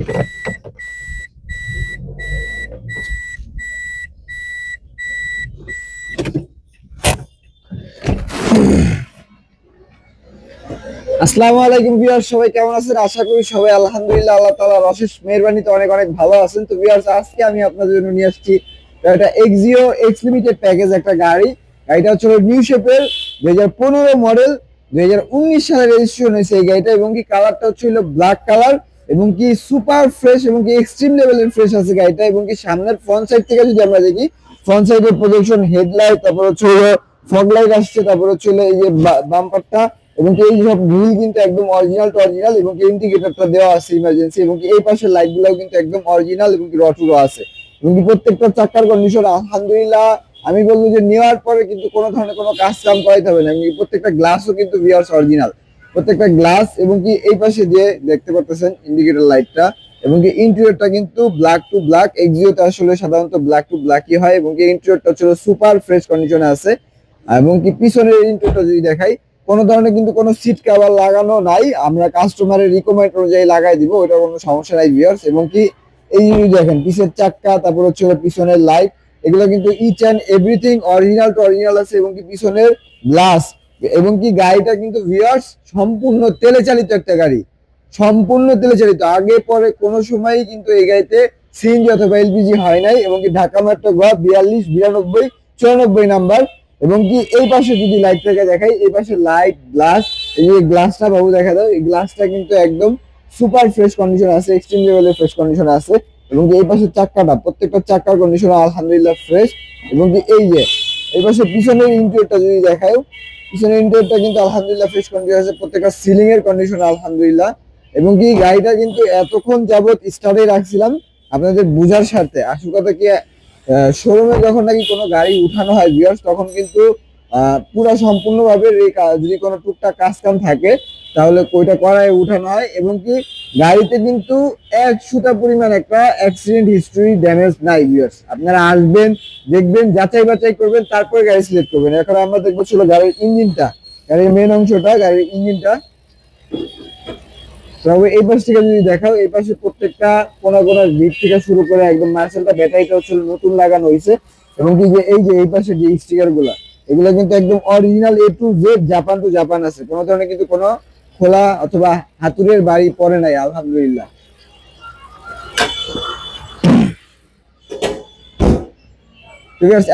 আসসালামু আলাইকুম ভিউয়ার সবাই কেমন আছেন? আশা করি সবাই আলহামদুলিল্লাহ, আল্লাহ তাআলার অশেষ মেহেরবানিতে অনেক অনেক ভালো আছেন। তো ভিউয়ার্স, আজকে আমি আপনাদের জন্য নিয়ে আসছি একটা এক্সিও এক্স লিমিটেড প্যাকেজ একটা গাড়ি। গাড়িটা হচ্ছে নিউ শেপের দুই হাজার পনেরো মডেল দুই হাজার উনিশ সালে রেজিস্ট্রেশন হয়েছে এই গাড়িটা এবং কি কালারটা হচ্ছে ব্ল্যাক কালার এবং কি সুপার ফ্রেশ এবং কি এক্সট্রিম লেভেলের ফ্রেশ আছে গাড়িটা এবং কি সামনের ফ্রন্ট সাইড থেকে যদি আমরা দেখি ফ্রন্ট সাইডের প্রজেকশন হেডলাইট তারপর হচ্ছে ফগ লাইট আসছে, তারপর হচ্ছে এই যে বাম্পারটা এবং এই সব গ্রিল কিন্তু একদম অরিজিনাল টু অরিজিনাল এবং ইন্ডিকেটরটা দেওয়া আছে ইমার্জেন্সি এবং কি এই পাশের লাইট গুলাও কিন্তু একদম অরিজিনাল এবং কি রটুরো আছে। এবং কি প্রত্যেকটা চাকার কন্ডিশন আলহামদুলিল্লাহ আমি বলব যে নেওয়ার পরে কিন্তু কোনো ধরনের কোনো কাজ কাম করাইতে হবে না প্রত্যেকটা গ্লাসও কিন্তু ভিয়ার্স অরিজিনাল প্রত্যেকটা গ্লাস এবং কি এই পাশে যে দেখতে পাচ্ছেন ইন্ডিকেটর লাইটটা এবং কি ইন্টেরিয়রটা কিন্তু ব্ল্যাক টু ব্ল্যাক এক্সিওতে আসলে সাধারণত ব্ল্যাক টু ব্ল্যাকই হয় এবং কি ইন্টেরিয়রটা ছিল সুপার ফ্রেশ কন্ডিশনে আছে। এবং কি পিছনের ইন্টেরিয়রটা যদি দেখাই, কোনো ধরনের কিন্তু কোনো সিট কভার লাগানো নাই। আমরা কাস্টমারের রিকমেন্ড অনুযায়ী লাগাই দিব ওটা কোনো সমস্যা নাই ভিউয়ার্স এবং কি এই দেখেন, পিছের চাক্কা, তারপর হচ্ছে পিছনের লাইট এগুলো কিন্তু each and everything original to original আছে এবং কি পিছনের গ্লাস এবং কি গাড়িটা কিন্তু ভিউয়ার্স সম্পূর্ণ তেলে চালিত একটা গাড়ি। সম্পূর্ণ তেলে চালিত আগে, পরে কোনো সময়ই কিন্তু এই গাড়িতে সিএনজি অথবা এলপিজি হয় নাই এবং কি ঢাকা মেট্রো গোয়া বিয়াল্লিশ, বিরানব্বই, চুরানব্বই নাম্বার এবং কি এই পাশে যদি লাইটটাকে দেখাই, এই পাশে লাইট গ্লাস এই যে গ্লাসটা বাবু দেখা দাও, এই গ্লাসটা কিন্তু একদম সুপার ফ্রেশ কন্ডিশন আছে এক্সট্রিম লেভেলের ফ্রেশ কন্ডিশন আছে এবং এই পাশে চাক্কাটা, প্রত্যেকটা চাক্কার কন্ডিশন আলহামদুলিল্লাহ ফ্রেশ এবং কি এই যে, এই পাশে পিছনের ইন্টেরিয়রটা যদি দেখাও পিছনের ইন্টারটা কিন্তু আলহামদুলিল্লাহ ফ্রেশ কন্ডিশন আছে। প্রত্যেকটা সিলিং এর কন্ডিশন আলহামদুলিল্লাহ। এবং কি, গাড়িটা কিন্তু এতক্ষণ যাবত স্টার্টে রাখছিলাম আপনাদের বুঝার স্বার্থে। আসল কথা কি শোরুমে যখন নাকি কোনো গাড়ি উঠানো হয় ভিউয়ার্স তখন কিন্তু পুরা সম্পূর্ণভাবে যদি কোনো টুকটাক কাজ কাম থাকে, তাহলে ওইটা করায় উঠানো হয়। এবং কি গাড়িতে কিন্তু এক সুতা পরিমাণ একটা অ্যাক্সিডেন্ট হিস্টরি ড্যামেজ নাই ভিউয়ার্স আপনারা আসবেন, দেখবেন, যাচাই বাছাই করবেন, তারপরে গাড়ি সিলেক্ট করবেন। এখন আমরা দেখব ছিল গাড়ির ইঞ্জিনটা। গাড়ির মেন অংশটা, গাড়ির ইঞ্জিনটা। তবে এই পাশ থেকে যদি দেখাও, এই পাশে প্রত্যেকটা কোনা কোনা থেকে শুরু করে একদম মার্শালটা ব্যাটারিটা নতুন লাগানো হয়েছে। এবং কি যে এই যে এই পাশে যে স্টিকারগুলা, এগুলো কিন্তু একদম original A to Z Japan to Japan আছে। কোনো ধরনের কিন্তু কোনো খোলা অথবা হাতুড়ের বাড়ি পড়ে নাই, আলহামদুলিল্লাহ।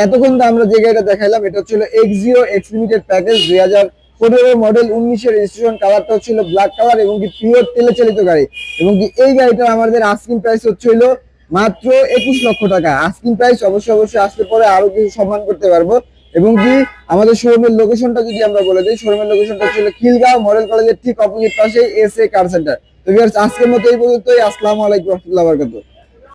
এতক্ষণ তো আমরা যে গাড়িটা দেখাইলাম, এটা এক্সিও এক্স লিমিটেড প্যাকেজ দুই হাজার পনেরো মডেল উনিশের রেজিস্ট্রেশন কালারটা হচ্ছিল ব্ল্যাক কালার এবং কি পিওর তেলে চালিত গাড়ি। এবং কি এই গাড়িটা আমাদের আস্কিং প্রাইস হচ্ছিল মাত্র একুশ লক্ষ টাকা। আস্কিং প্রাইস অবশ্যই অবশ্যই আসলে পরে আরও কিছু সম্মান করতে পারব। এবং কি আমাদের শোরুমের লোকেশনটা যদি আমরা বলে দিই, শোরুমের লোকেশনটা হচ্ছে খিলগাঁও, মডেল কলেজের ঠিক অপোজিট পাশে এস এ কার সেন্টার তো আজকের মতো এই পর্যন্তই। আসসালামু আলাইকুম রহমতুল্লাহ বারকাতুহ।